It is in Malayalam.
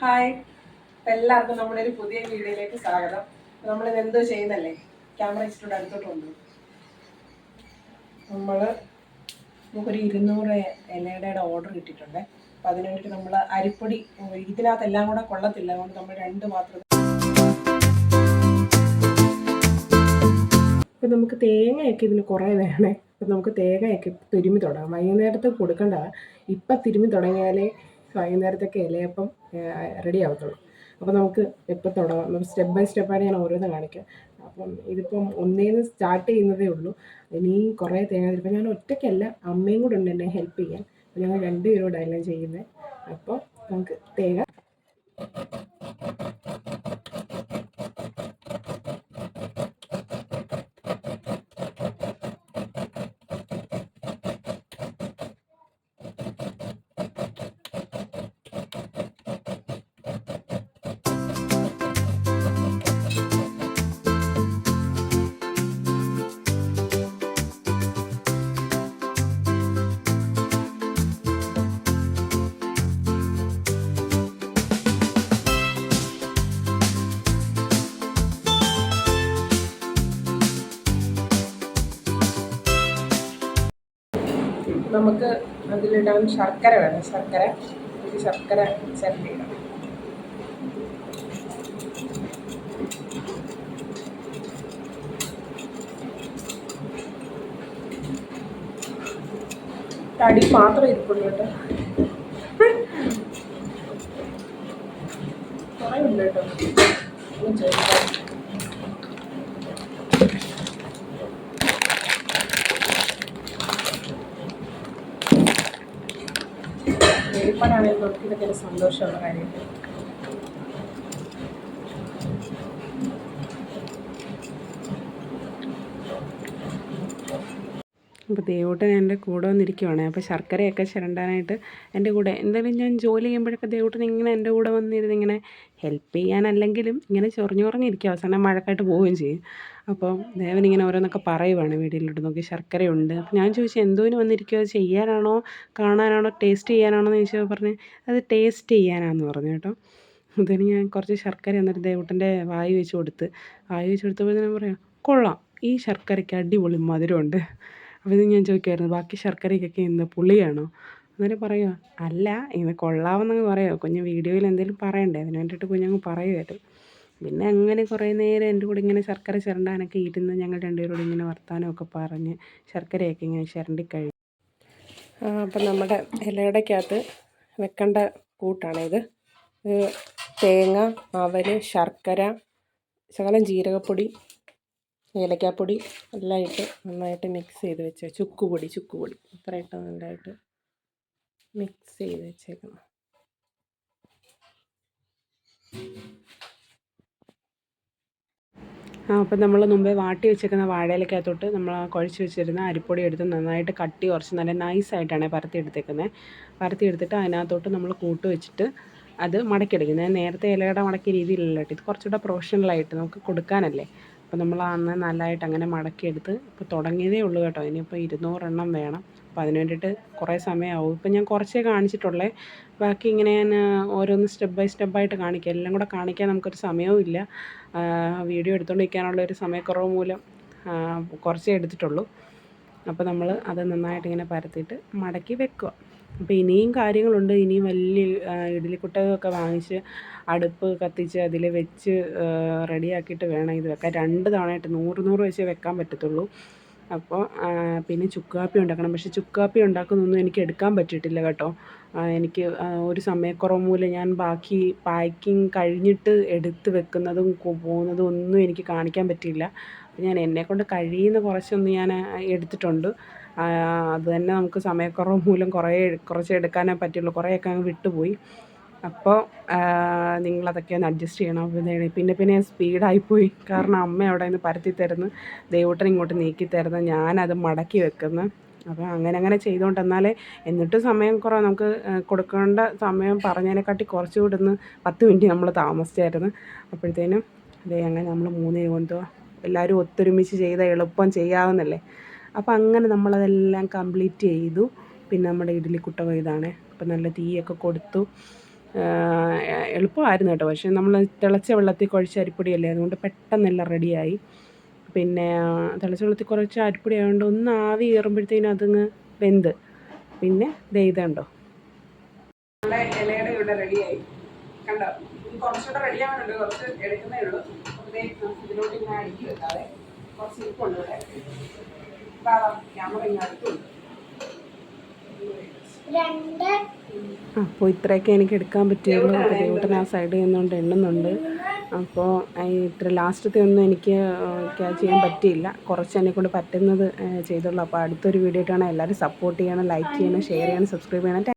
ഹായ്. എല്ലാവർക്കും നമ്മുടെ ഒരു പുതിയ വീഡിയോയിലേക്ക് സ്വാഗതം. നമ്മൾ ഇത് എന്തോ ചെയ്യുന്നല്ലേ? ക്യാമറ ഇച്ചിട്ട് അടുത്തോട്ടുണ്ട് നമ്മൾ നമുക്കൊരു ഇരുന്നൂറ് ഇലയുടെ ഓർഡർ കിട്ടിയിട്ടുണ്ട്. അപ്പം അതിന് വേണ്ടിയിട്ട് നമ്മൾ അരിപ്പൊടി ഇതിനകത്ത് എല്ലാം കൂടെ കൊള്ളത്തില്ല. അതുകൊണ്ട് നമ്മൾ രണ്ട് മാത്രം ഇപ്പം നമുക്ക് തേങ്ങയൊക്കെ ഇതിന് കുറേ വേണേ. അപ്പം നമുക്ക് തേങ്ങയൊക്കെ തിരുമ്മി തുടങ്ങാം. വൈകുന്നേരത്ത് കൊടുക്കേണ്ട. ഇപ്പം തിരുമ്മി തുടങ്ങിയാലേ വൈകുന്നേരത്തേക്ക് ഇലയപ്പം റെഡി ആവത്തുള്ളൂ. അപ്പോൾ നമുക്ക് എപ്പോൾ തുടങ്ങാം. നമുക്ക് സ്റ്റെപ്പ് ബൈ സ്റ്റെപ്പായിട്ട് ഞാൻ ഓരോന്ന് കാണിക്കാം. അപ്പം ഇതിപ്പം ഒന്നേന്ന് സ്റ്റാർട്ട് ചെയ്യുന്നതേ ഉള്ളൂ. ഇനി കുറേ തേങ്ങ ഇപ്പം ഞാൻ ഒറ്റയ്ക്കല്ല അമ്മയും കൂടെ ഉണ്ട് എന്നെ ഹെൽപ്പ് ചെയ്യാൻ. ഞങ്ങൾ രണ്ടുപേരോടെ എല്ലാം ചെയ്യുന്നത് അപ്പോൾ നമുക്ക് തേങ്ങ നമുക്ക് അതിലിടാൻ ശർക്കര വേണം. ശർക്കര ശർക്കര ചിരണ്ടി ഇടാം തടി മാത്രം ഇരിപ്പുള്ളൂ കേട്ടോ. കുറേ ഉണ്ട് കേട്ടോ. വെളിപ്പാടാണെങ്കിൽ നമുക്ക് ഇതൊക്കെ സന്തോഷമുള്ള കാര്യമല്ലേ അപ്പോൾ ദേവൂട്ടൻ എന്റെ കൂടെ വന്നിരിക്കുവാണ്. അപ്പോൾ ശർക്കരയൊക്കെ ചിരണ്ടാനായിട്ട് എന്റെ കൂടെ. എന്തായാലും ഞാൻ ജോലി ചെയ്യുമ്പോഴൊക്കെ ദേവൂട്ടൻ ഇങ്ങനെ എന്റെ കൂടെ വന്നിരുന്ന് ഇങ്ങനെ ഹെൽപ്പ് ചെയ്യാനല്ലെങ്കിലും ഇങ്ങനെ ചൊറിഞ്ഞു ചൊറിഞ്ഞിരിക്കും. അവസാനം മഴക്കായിട്ട് പോവുകയും ചെയ്യും. അപ്പോൾ ദേവൻ ഇങ്ങനെ ഓരോന്നൊക്കെ പറയുവാണ് വീടിലോട്ട് നോക്കി ശർക്കരയുണ്ട്. അപ്പോൾ ഞാൻ ചോദിച്ചു എന്തോന് വന്നിരിക്കുമോ ചെയ്യാനാണോ? കാണാനാണോ? ടേസ്റ്റ് ചെയ്യാനാണോ? എന്ന് ചോദിച്ചപ്പോൾ പറഞ്ഞ് അത് ടേസ്റ്റ് ചെയ്യാനാണെന്ന് പറഞ്ഞു കേട്ടോ. അതിന് ഞാൻ കുറച്ച് ശർക്കര എന്നിട്ട് ദേവൂട്ടന്റെ വായു വെച്ച് കൊടുത്ത്. വായു വെച്ച് കൊടുത്തപ്പോൾ ഞാൻ പറയാം കൊള്ളാം. ഈ ശർക്കരയ്ക്ക് അടിപൊളി മധുരമുണ്ട്. അപ്പോൾ ഇത് ഞാൻ ചോദിക്കുമായിരുന്നു ബാക്കി ശർക്കരയ്ക്കൊക്കെ എന്താ പുളിയാണോ? അങ്ങനെ പറയുക അല്ല ഇങ്ങനെ കൊള്ളാമെന്നങ്ങ് പറയുമോ കുഞ്ഞ് വീഡിയോയിൽ എന്തെങ്കിലും പറയണ്ടേ? അതിന് വേണ്ടിയിട്ട് കുഞ്ഞങ്ങ് പറയുമായിരുന്നു പിന്നെ അങ്ങനെ കുറേ നേരം എന്റെ കൂടെ ഇങ്ങനെ ശർക്കര ചിരണ്ടാനൊക്കെ ഇരുന്ന് ഞങ്ങൾ രണ്ടുപേരോട് ഇങ്ങനെ വർത്തമാനമൊക്കെ പറഞ്ഞ് ശർക്കരയൊക്കെ ഇങ്ങനെ ചിരണ്ടി കഴിഞ്ഞു അപ്പം നമ്മുടെ ഇലയുടെക്കകത്ത് വെക്കേണ്ട കൂട്ടാണിത് ഇത്. തേങ്ങ അവൽ ശർക്കര ശകലം ജീരകപ്പൊടി ഏലക്കാപ്പൊടി എല്ലാം ഇട്ട് നന്നായിട്ട് മിക്സ് ചെയ്ത് വെച്ച് ചുക്കുപൊടി ചുക്കുപൊടി. ഇത്ര ഇട്ട് നല്ലതായിട്ട് മിക്സ് ചെയ്ത് വെച്ചേക്കണം ആ അപ്പം നമ്മൾ മുമ്പേ വാട്ടി വെച്ചേക്കുന്ന വാഴയിലക്കകത്തോട്ട് നമ്മൾ കുഴച്ച് വെച്ചിരുന്ന അരിപ്പൊടി എടുത്ത് നന്നായിട്ട് കട്ടി കുറച്ച് നല്ല നൈസായിട്ടാണ് പരത്തി എടുത്തേക്കുന്നത് പരത്തി എടുത്തിട്ട് അതിനകത്തോട്ട് നമ്മൾ കൂട്ട് വെച്ചിട്ട് അത് മടക്കിയെടുക്കുന്നത് നേരത്തെ ഇലയുടെ മടക്കിയ രീതിയിലല്ലോ ഇത് കുറച്ചുകൂടെ പ്രൊഫഷണലായിട്ട് നമുക്ക് കൊടുക്കാനല്ലേ. അപ്പോൾ നമ്മൾ അന്ന് നല്ലതായിട്ട് അങ്ങനെ മടക്കിയെടുത്ത് ഇപ്പോൾ തുടങ്ങിയതേ ഉള്ളൂ കേട്ടോ. ഇനിയിപ്പോൾ ഇരുന്നൂറെണ്ണം വേണം. അപ്പോൾ അതിന് വേണ്ടിയിട്ട് കുറേ സമയമാവും ഇപ്പം ഞാൻ കുറച്ചേ കാണിച്ചിട്ടുള്ളേ. ബാക്കി ഇങ്ങനെ ഞാൻ ഓരോന്ന് സ്റ്റെപ്പ് ബൈ സ്റ്റെപ്പായിട്ട് കാണിക്കാം. എല്ലാം കൂടെ കാണിക്കാൻ നമുക്കൊരു സമയവും ഇല്ല. വീഡിയോ എടുത്തുകൊണ്ടിരിക്കാനുള്ള ഒരു സമയക്കുറവ് മൂലം കുറച്ചേ എടുത്തിട്ടുള്ളൂ. അപ്പോൾ നമ്മൾ അത് നന്നായിട്ട് ഇങ്ങനെ പരത്തിയിട്ട് മടക്കി വെക്കുക. അപ്പോൾ ഇനിയും കാര്യങ്ങളുണ്ട്. ഇനിയും വലിയ ഇഡ്ഡലിക്കുട്ടകമൊക്കെ വാങ്ങിച്ച് അടുപ്പ് കത്തിച്ച് അതിൽ വെച്ച് റെഡിയാക്കിയിട്ട് വേണം ഇത് വെക്കാൻ. രണ്ട് തവണയായിട്ട് നൂറ് നൂറ് വെച്ച് വെക്കാൻ പറ്റത്തുള്ളൂ. അപ്പോൾ പിന്നെ ചുക്കാപ്പി ഉണ്ടാക്കണം. പക്ഷേ ചുക്കാപ്പി ഉണ്ടാക്കുന്നൊന്നും എനിക്ക് എടുക്കാൻ പറ്റിയിട്ടില്ല കേട്ടോ. എനിക്ക് ഒരു സമയക്കുറവ് മൂലം ഞാൻ ബാക്കി പാക്കിങ് കഴിഞ്ഞിട്ട് എടുത്ത് വെക്കുന്നതും പോകുന്നതും ഒന്നും എനിക്ക് കാണിക്കാൻ പറ്റിയില്ല. ഞാൻ എന്നെക്കൊണ്ട് കഴിയുന്ന കുറച്ചൊന്ന് ഞാൻ എടുത്തിട്ടുണ്ട്. അത് തന്നെ നമുക്ക് സമയക്കുറവ് മൂലം കുറേ കുറച്ച് എടുക്കാനേ പറ്റുള്ളൂ. കുറേയൊക്കെ അങ്ങ് വിട്ടുപോയി. അപ്പോൾ നിങ്ങളതൊക്കെ ഒന്ന് അഡ്ജസ്റ്റ് ചെയ്യണം. പിന്നെ പിന്നെ സ്പീഡായിപ്പോയി. കാരണം അമ്മ അവിടെ നിന്ന് പരത്തി തരുന്നു. ദൈവട്ടൻ ഇങ്ങോട്ട് നീക്കി തരുന്നു. ഞാനത് മടക്കി വെക്കുന്നു. അപ്പോൾ അങ്ങനെ അങ്ങനെ ചെയ്തുകൊണ്ട് എന്നാലേ എന്നിട്ടും സമയം കുറവ് നമുക്ക് കൊടുക്കേണ്ട സമയം പറഞ്ഞതിനെക്കാട്ടി കുറച്ചുകൂടെ ഒന്ന് പത്ത് മിനിറ്റ് നമ്മൾ താമസിച്ചായിരുന്നു. അപ്പോഴത്തേനും അതേ അങ്ങനെ നമ്മൾ മൂന്ന് കൊണ്ട് എല്ലാവരും ഒത്തൊരുമിച്ച് ചെയ്ത എളുപ്പം ചെയ്യാവുന്നല്ലേ. അപ്പോൾ അങ്ങനെ നമ്മളതെല്ലാം കംപ്ലീറ്റ് ചെയ്തു. പിന്നെ നമ്മുടെ ഇഡ്ഡലി കുട്ടകം ഇതാണ് അപ്പം നല്ല തീയൊക്കെ കൊടുത്തു. എളുപ്പമായിരുന്നു കേട്ടോ. പക്ഷേ നമ്മൾ തിളച്ച വെള്ളത്തിൽ കുഴച്ച അരിപ്പൊടിയല്ലേ? അതുകൊണ്ട് പെട്ടെന്നെല്ലാം റെഡിയായി. പിന്നെ തിളച്ച വെള്ളത്തിൽ കുറച്ച് അരിപ്പൊടി ആയതുകൊണ്ട് ഒന്ന് ആവി കയറുമ്പോഴത്തേനും അതങ്ങ് വെന്ത്. പിന്നെ ദൈതണ്ടോ ഇലയുടെ ഇവിടെ റെഡിയായി കണ്ടോ? കുറച്ചുകൂടെ റെഡിയാവുന്നുണ്ട് കുറച്ച് എടുക്കുന്നേ ഉള്ളൂ. അപ്പോൾ ദേ ഇതിലോട്ട് ഇങ്ങനെ അടുക്കി വെക്കാതെ കുറച്ച് ഇരിപ്പുണ്ട് ഇവിടെ ക്യാമറ ഇങ്ങനെ അടുത്തുണ്ട് രണ്ട്. അപ്പോൾ ഇത്രയൊക്കെ എനിക്ക് എടുക്കാൻ പറ്റുള്ളൂ ബുദ്ധിമുട്ടിന് ആ സൈഡിൽ നിന്നുകൊണ്ട് എണ്ണുന്നുണ്ട്. അപ്പോൾ ഇത്ര ലാസ്റ്റത്തെ ഒന്നും എനിക്ക് ക്യാച്ച് ചെയ്യാൻ പറ്റിയില്ല. കുറച്ച് എന്നെ കൊണ്ട് പറ്റുന്നത് ചെയ്തുള്ളൂ. അപ്പോൾ അടുത്തൊരു വീഡിയോ ആയിട്ടാണ് എല്ലാവരും സപ്പോർട്ട് ചെയ്യണം ലൈക്ക് ചെയ്യണം ഷെയർ ചെയ്യണം സബ്സ്ക്രൈബ് ചെയ്യണം.